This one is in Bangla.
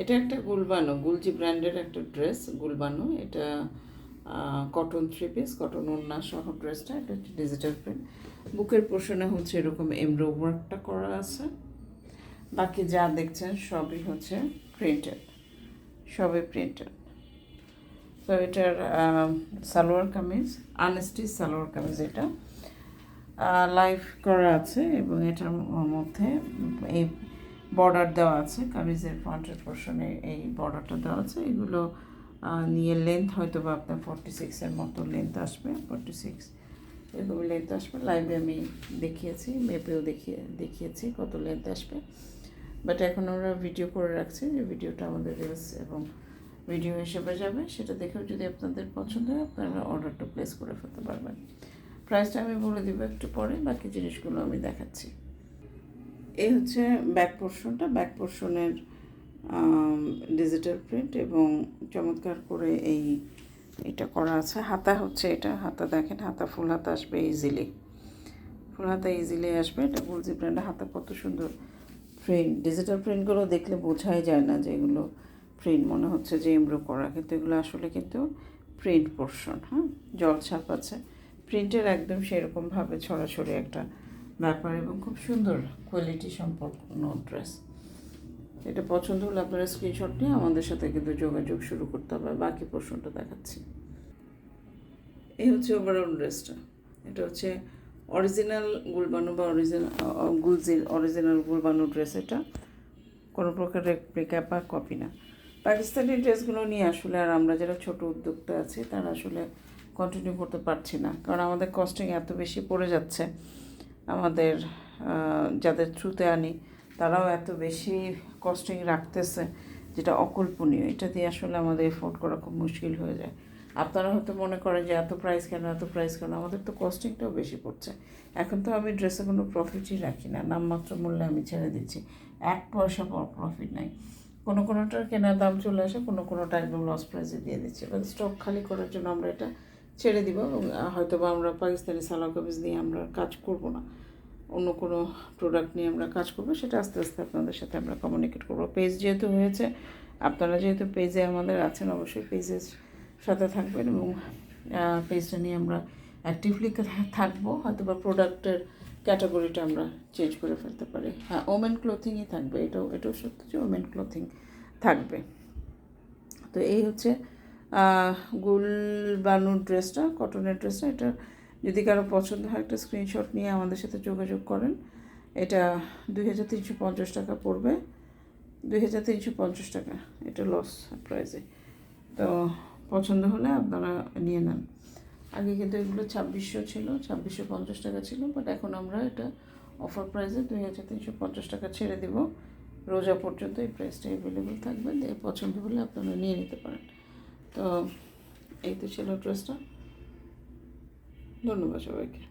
এটা একটা গুলবানো, গুলজি ব্র্যান্ডের একটা ড্রেস, গুলবানো। এটা কটন থ্রি পিস কটন ওড়না সহ ড্রেসটা, এটা হচ্ছে ডিজিটাল প্রিন্ট বুকের পোর্শনে হচ্ছে এরকম এমব্রো ওয়ার্কটা করা আছে। বাকি যা দেখছেন সবই হচ্ছে প্রিন্টেড সবই প্রিন্টেড তো এটার সালোয়ার কামিজ আনস্টিচ সালোয়ার কামিজ এটা। লাইভ করা আছে এবং এটার মধ্যে এই বর্ডার দেওয়া আছে, কামিজের ফ্রন্টের পোর্শনে এই বর্ডারটা দেওয়া আছে, এগুলো নিয়ে লেন্থ হয়তো বা আপনার ফর্টি সিক্সের মতো লেন্থ আসবে ফর্টি সিক্স এরকম লেন্থ আসবে। লাইভে আমি দেখিয়েছি মেপেও দেখিয়ে দেখিয়েছি কত লেন্থ আসবে। বাট এখন আমরা ভিডিও করে রাখছি যে ভিডিওটা আমাদের রিলস এবং ভিডিও হিসেবে যাবে। সেটা দেখেও যদি আপনাদের পছন্দ হয়, আপনারা অর্ডারটা প্লেস করে ফেলতে পারবেন। প্রাইসটা আমি বলে দিব একটু পরে, বাকি জিনিসগুলো আমি দেখাচ্ছি। এই হচ্ছে ব্যাক পোর্শনটা ব্যাক পোর্শনের ডিজিটাল প্রিন্ট এবং চমৎকার করে এই এটা করা আছে। হাতা হচ্ছে এটা। হাতা দেখেন, হাতা, ফুল হাতা আসবে ইজিলি ফুল হাতা ইজিলি আসবে। এটা গুলজি ব্র্যান্ডের হাতা কত সুন্দর প্রিন্ট ডিজিটাল প্রিন্টগুলো দেখলে বোঝাই যায় না যে এগুলো প্রিন্ট মনে হচ্ছে যে এমব্রো করা। কিন্তু এগুলো আসলে কিন্তু প্রিন্ট পোর্শন হ্যাঁ? জল ছাপ আছে। প্রিন্টের একদম সেরকমভাবে ছড়াছড়ি একটা ব্যাপার এবং খুব সুন্দর কোয়ালিটি সম্পর্কন ড্রেস এটা পছন্দ হলে আপনারা স্ক্রিনশট নিয়ে আমাদের সাথে কিন্তু যোগাযোগ শুরু করতে হবে। বাকি প্রশ্নটা দেখাচ্ছি। এই হচ্ছে ওভারঅল ড্রেসটা এটা হচ্ছে অরিজিনাল গুলবানো বা অরিজিনাল গুলজির অরিজিনাল গুলবানো ড্রেস এটা। কোনো প্রকার রেপ্লিকা বা কপি না। পাকিস্তানি ড্রেসগুলো নিয়ে আসলে আর আমরা যারা ছোট উদ্যোক্তা আছি, তারা আসলে কন্টিনিউ করতে পারছি না। কারণ আমাদের কস্টিং এত বেশি পড়ে যাচ্ছে। আমাদের যাদের থ্রুতে আনি, তারাও এত বেশি কস্টিং রাখতেছে যেটা অকল্পনীয়। এটা দিয়ে আসলে আমাদের এফোর্ড করা খুব মুশকিল হয়ে যায়। আপনারা হয়তো মনে করেন যে, এত প্রাইস কেন, এত প্রাইস কেন? আমাদের তো কস্টিংটাও বেশি পড়ছে। এখন তো আমি ড্রেসে কোনো প্রফিটই রাখি না। নামমাত্র মূল্যে আমি ছেড়ে দিচ্ছি। এক পয়সা প্রফিট নাই। কোনো কোনোটার কেনার দাম চলে আসে, কোনো কোনোটা একদম লস প্রাইসে দিয়ে দিচ্ছে। এবার স্টক খালি করার জন্য আমরা এটা ছেড়ে দিব হয়তো বা আমরা পাকিস্তানি সালোয়ার কামিজ নিয়ে আমরা কাজ করব না। অন্য কোনো প্রোডাক্ট নিয়ে আমরা কাজ করব, সেটা আস্তে আস্তে আপনাদের সাথে আমরা কমিউনিকেট করব। পেজ যেহেতু হয়েছে, আপনারা যেহেতু পেজে আমাদের আছেন, অবশ্যই পেজের সাথে থাকবেন, এবং পেজটা নিয়ে আমরা অ্যাক্টিভলি থাকব হয়তো বা প্রোডাক্টের ক্যাটাগরিটা আমরা চেঞ্জ করে ফেলতে পারি। হ্যাঁ ওমেন ক্লোথিংই থাকবে, এটাও এটাও সত্যি যে ওমেন ক্লোথিং থাকবে। তো এই হচ্ছে গুলবানুর ড্রেসটা, কটনের ড্রেসটা, এটা যদি কারও পছন্দ হয় একটা স্ক্রিনশট নিয়ে আমাদের সাথে যোগাযোগ করেন। এটা দুই হাজার তিনশো পঞ্চাশ টাকা পড়বে। দুই হাজার তিনশো পঞ্চাশ টাকা, এটা লস প্রাইসে তো পছন্দ হলে আপনারা নিয়ে নেন। আগে কিন্তু এগুলো ছাব্বিশশো ছিল, ছাব্বিশশো পঞ্চাশ টাকা ছিল বাট এখন আমরা এটা অফার প্রাইসে দুই হাজার তিনশো পঞ্চাশ টাকা ছেড়ে দেবো। রোজা পর্যন্ত এই প্রাইসটা অ্যাভেলেবেল থাকবে। পছন্দ হলে আপনারা নিয়ে নিতে পারেন। তো এই তো ছিল ড্রেসটা। ধন্যবাদ সবাইকে।